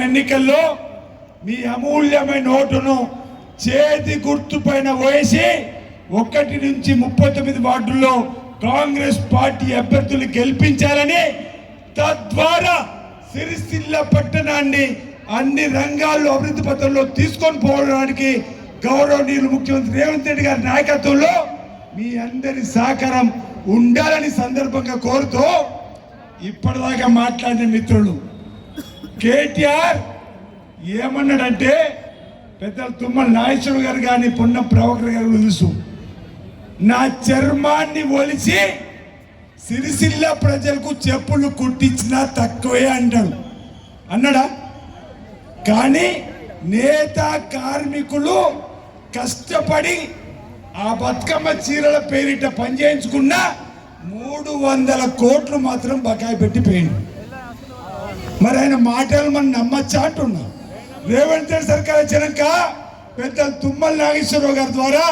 జరుగుతున్న ఎన్నికల్లో మీ అమూల్యమైన ఓటును చేతి గుర్తు పైన వేసి ఒకటి నుంచి ముప్పై తొమ్మిది వార్డుల్లో కాంగ్రెస్ పార్టీ అభ్యర్థులు గెలిపించాలని తద్వారా సిరిసిల్ల పట్టణాన్ని అన్ని రంగాల్లో అభివృద్ధి పథంలో తీసుకొని పోవడానికి గౌరవనీయులు ముఖ్యమంత్రి రేవంత్ రెడ్డి గారి నాయకత్వంలో మీ అందరి సహకారం ఉండాలని సందర్భంగా కోరుతూ ఇప్పటిదాకా మాట్లాడిన మిత్రులు కేటీఆర్ ఏమన్నాడంటే పెద్దలు తుమ్మల నాగేశ్వర గారు కానీ పొన్నం ప్రభాకర్ గారు తెలుసు. నా చర్మాన్ని ఒలిచి సిరిసిల్ల ప్రజలకు చెప్పులు కుట్టించినా తక్కువే అంటాడు. అన్నాడా? కానీ నేత కార్మికులు కష్టపడి ఆ బతుకమ్మ చీరల పేరిట పనిచేయించుకున్న మూడు వందల కోట్లు మాత్రం బకాయి పెట్టి పోయింది మరి ఆయన మాటలు మనం నమ్మచ్చా అంటున్నా. రేవంత్ రెడ్డి సర్కార్ వచ్చినాక పెద్దలు తుమ్మల నాగేశ్వరరావు గారి ద్వారా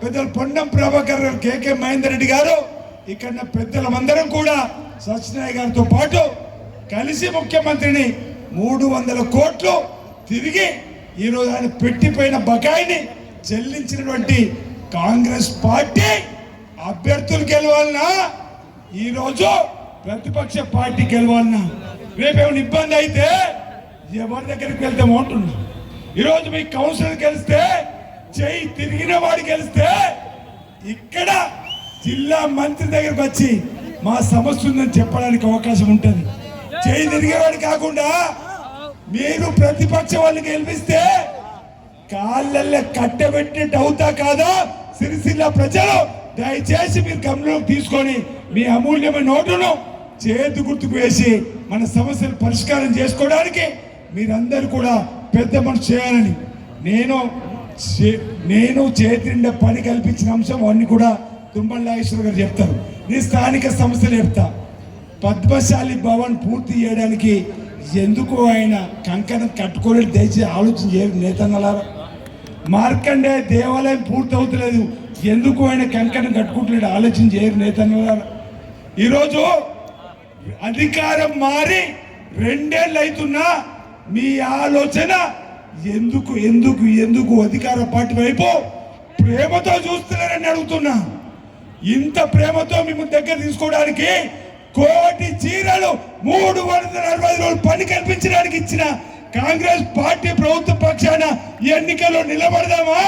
పెద్దలు పొన్నం ప్రభాకర్ గారు కేకే మహేందర్ రెడ్డి గారు ఇక్కడ పెద్దలమందరం కూడా సత్యనారాయణ గారితో పాటు కలిసి ముఖ్యమంత్రిని మూడు వందల కోట్లు తిరిగి ఈరోజు ఆయన పెట్టిపోయిన బకాయిని చెల్లించినటువంటి కాంగ్రెస్ పార్టీ అభ్యర్థులు గెలవాలన్నా ఈరోజు ప్రతిపక్ష పార్టీ గెలవాలన్నా రేపేమైనా ఇబ్బంది అయితే ఎవరి దగ్గరికి వెళ్తామో అంటున్నా. ఈరోజు మీ కౌన్సిలర్ గెలిస్తే చేయి తిరిగిన వాడు గెలిస్తే ఇక్కడ జిల్లా మంత్రి దగ్గరకు వచ్చి మా సమస్య ఉందని చెప్పడానికి అవకాశం ఉంటుంది. చేయి తిరిగేవాడు కాకుండా మీరు ప్రతిపక్ష వాళ్ళు గెలిపిస్తే కాళ్ళల్లో కట్టబెట్టినట్టు అవుతా కాదా? సిరిసిల్ల ప్రజలు దయచేసి మీరు గమనంలోకి తీసుకొని మీ అమూల్యమైన నోటును చేతి గుర్తుకు వేసి మన సమస్యలు పరిష్కారం చేసుకోవడానికి మీరందరూ కూడా పెద్ద మనసు చేయాలని. నేను చే- నేను చేతి నిండా పని కల్పించిన అంశం అన్ని కూడా తుమ్మల నాగేశ్వర గారు చెప్తారు. నీ స్థానిక సమస్యలు చెప్తా. పద్మశాలి భవన్ పూర్తి చేయడానికి ఎందుకు ఆయన కంకణం కట్టుకోలేదు? దయచేసి ఆలోచన చేయరు నేతన్నలారా. మార్కండే దేవాలయం పూర్తి అవుతలేదు ఎందుకు ఆయన కంకణం కట్టుకుంటలేడు? ఆలోచన చేయరు నేతన్నలారా. ఈరోజు అధికారం మారి రెండేళ్ళు అవుతున్నా మీ ఆలోచన ఎందుకు ఎందుకు ఎందుకు అధికార పార్టీ వైపు ప్రేమతో చూస్తున్నారని అడుగుతున్నా. ఇంత ప్రేమతో మేము దగ్గర తీసుకోవడానికి కోటి చీరలు మూడు వందల అరవై రోజులు పని కల్పించడానికి ఇచ్చిన కాంగ్రెస్ పార్టీ ప్రభుత్వ పక్షాన ఈ ఎన్నికల్లో నిలబడదామా?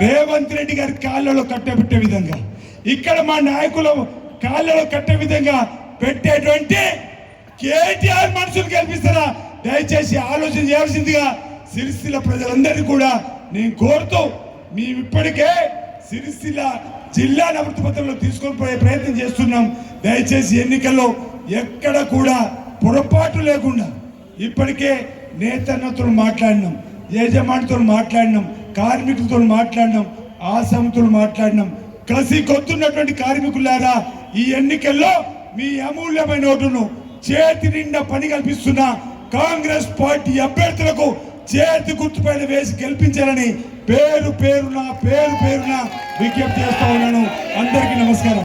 రేవంత్ రెడ్డి గారి కాళ్ళలో కట్టబెట్టే విధంగా. ఇక్కడ మా నాయకులు కాళ్ళలో కట్టే విధంగా పెట్టేటువంటి కేటీఆర్ మనుషులు గెలిపిస్తారా దయచేసి ఆలోచన చేయాల్సిందిగా సిరిసిల్ల ప్రజలందరినీ కూడా నేను కోరుతూ మేము ఇప్పటికే సిరిసిల్ల జిల్లా అభివృద్ధి పత్రంలో తీసుకొని పోయే ప్రయత్నం చేస్తున్నాం. దయచేసి ఎన్నికల్లో ఎక్కడ కూడా పొరపాటు లేకుండా ఇప్పటికే నేతన్నతో మాట్లాడినాం యజమానితో మాట్లాడినాం కార్మికులతో మాట్లాడినాం ఆసాముతో మాట్లాడినాం. కసి కొత్తున్నటువంటి కార్మికులారా ఈ ఎన్నికల్లో మీ అమూల్యమైన ఓటును చేతి నిండా పని కల్పిస్తున్న కాంగ్రెస్ పార్టీ అభ్యర్థులకు చేతి గుర్తుపైన వేసి గెలిపించాలని పేరు పేరున పేరు పేరున విజ్ఞప్తి చేస్తా ఉన్నాను. అందరికీ నమస్కారం.